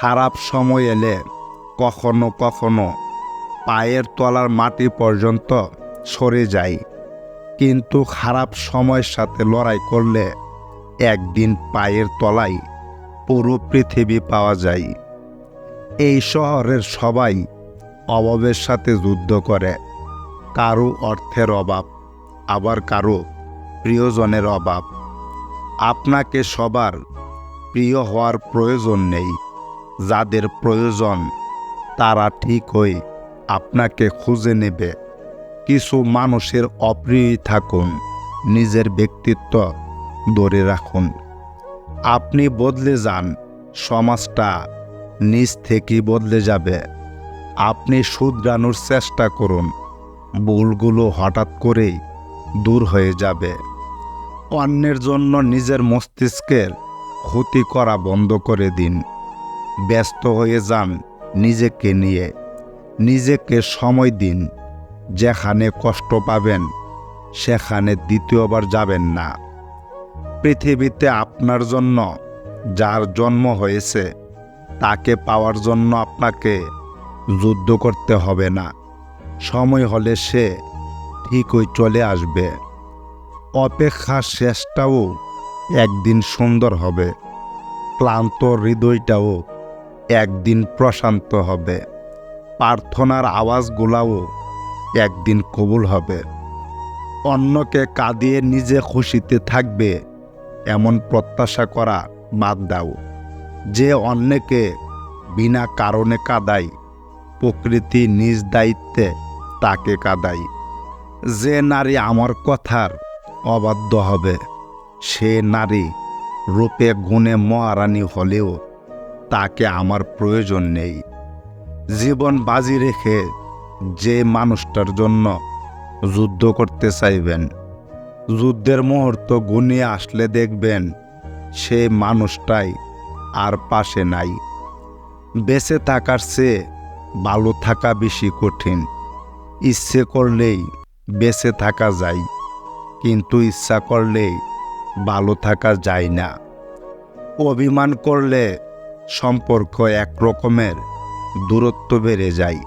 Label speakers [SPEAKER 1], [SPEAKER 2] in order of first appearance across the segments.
[SPEAKER 1] খারাপ সময় এলে কখনো কখনো পায়ের তলার মাটি পর্যন্ত সরে যায় কিন্তু খারাপ সময়ের সাথে লড়াই করলে একদিন পায়ের তলায় পুরো পৃথিবী পাওয়া যায়। এই শহরের সবাই অভাবের সাথে যুদ্ধ করে। কারও অর্থের অভাব, আবার কারও প্রিয়জনের অভাব। আপনাকে সবার প্রিয় হওয়ার প্রয়োজন নেই। যাদের প্রয়োজন, তারা ঠিক ঠিকই আপনাকে খুঁজে নেবে। কিছু মানুষের অপ্রিয় থাকুন, নিজের ব্যক্তিত্ব ধরে রাখুন। আপনি বদলে যান, সমাজটা নিজ থেকেই বদলে যাবে। আপনি শুধরানোর চেষ্টা করুন, ভুলগুলো হঠাৎ করেই দূর হয়ে যাবে। অন্যের জন্য নিজের মস্তিষ্কের ক্ষতি করা বন্ধ করে দিন। ব্যস্ত হয়ে যান নিজেকে নিয়ে। নিজেকে সময় দিন, যেখানে কষ্ট পাবেন, সেখানে দ্বিতীয়বার যাবেন না। পৃথিবীতে আপনার জন্য যার জন্ম হয়েছে, তাকে পাওয়ার জন্য আপনাকে যুদ্ধ করতে হবে না। সময় হলে সে ঠিকই চলে আসবে। অপেক্ষা শেষটাও একদিন সুন্দর হবে। ক্লান্ত হৃদয়টাও একদিন প্রশান্ত হবে। প্রার্থনার আওয়াজগুলাও একদিন কবুল হবে। অন্যকে কাঁদিয়ে নিজে খুশিতে থাকবে, এমন প্রত্যাশা করা বাদ দাও। যে অন্যকে বিনা কারণে কাদায়, প্রকৃতি নিজ দায়িত্বে তাকে কাদাই যে নারী আমার কথার অবাধ্য হবে, সে নারী রূপে গুণে মহারানী হলেও তাকে আমার প্রয়োজন নেই। জীবন বাজি রেখে যে মানুষটার জন্য যুদ্ধ করতে চাইবেন, যুদ্ধের মুহূর্ত গুনিয়ে আসলে দেখবেন সে মানুষটাই আর পাশে নাই। বেঁচে থাকার চেয়ে ভালো থাকা বেশি কঠিন। ইচ্ছে করলেই বেঁচে থাকা যায়, কিন্তু ইচ্ছা করলেই ভালো থাকা যায় না। অভিমান করলে সম্পর্ক এক রকমের, দূরত্ব বেড়ে যায়।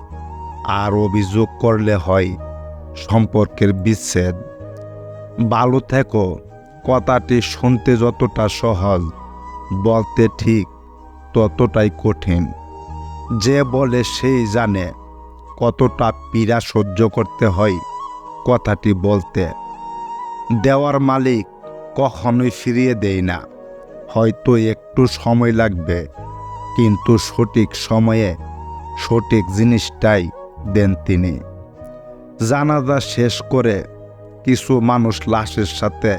[SPEAKER 1] আর অভিযোগ করলে হয়, সম্পর্কের বিচ্ছেদ। ভালো থেকো, কথাটি শুনতে যতটা সহজ, বলতে ঠিক ততটাই কঠিন। যে বলে সেই জানে কতটা পীড়া সহ্য করতে হয় কথাটি বলতে। দেওয়ার মালিক কখনোই ফিরিয়ে দেয় না, হয়তো একটু সময় লাগবে। কিন্তু সঠিক সময়ে সঠিক জিনিসটাই দেন তিনি। জানাজা শেষ করে কিছু মানুষ লাশের সাথে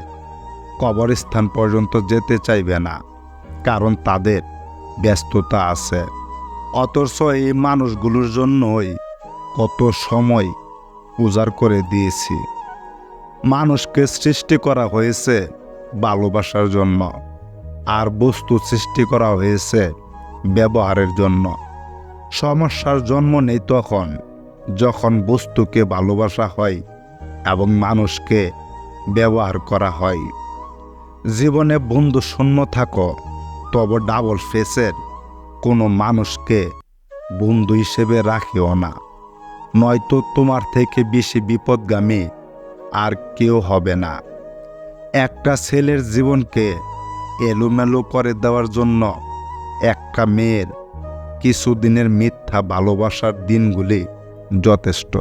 [SPEAKER 1] কবরস্থান পর্যন্ত যেতে চাইবে না, কারণ তাদের ব্যস্ততা আছে। অথচ এই মানুষগুলোর জন্যই কত সময় উজাড় করে দিয়েছি। মানুষকে সৃষ্টি করা হয়েছে ভালোবাসার জন্য, আর বস্তু সৃষ্টি করা হয়েছে ব্যবহারের জন্য। সমস্যার জন্ম নেই তখন, যখন বস্তুকে ভালোবাসা হয় এবং মানুষকে ব্যবহার করা হয়। জীবনে বন্ধু শূন্য থাকো, তবে ডাবল ফেসের কোনো মানুষকে বন্ধু হিসেবে রাখিও না। নয়তো তোমার থেকে বেশি বিপদগামী আর কেউ হবে না। একটা ছেলের জীবনকে এলোমেলো করে দেওয়ার জন্য একটা মেয়ের কিছুদিনের মিথ্যা ভালোবাসার দিনগুলি যথেষ্ট।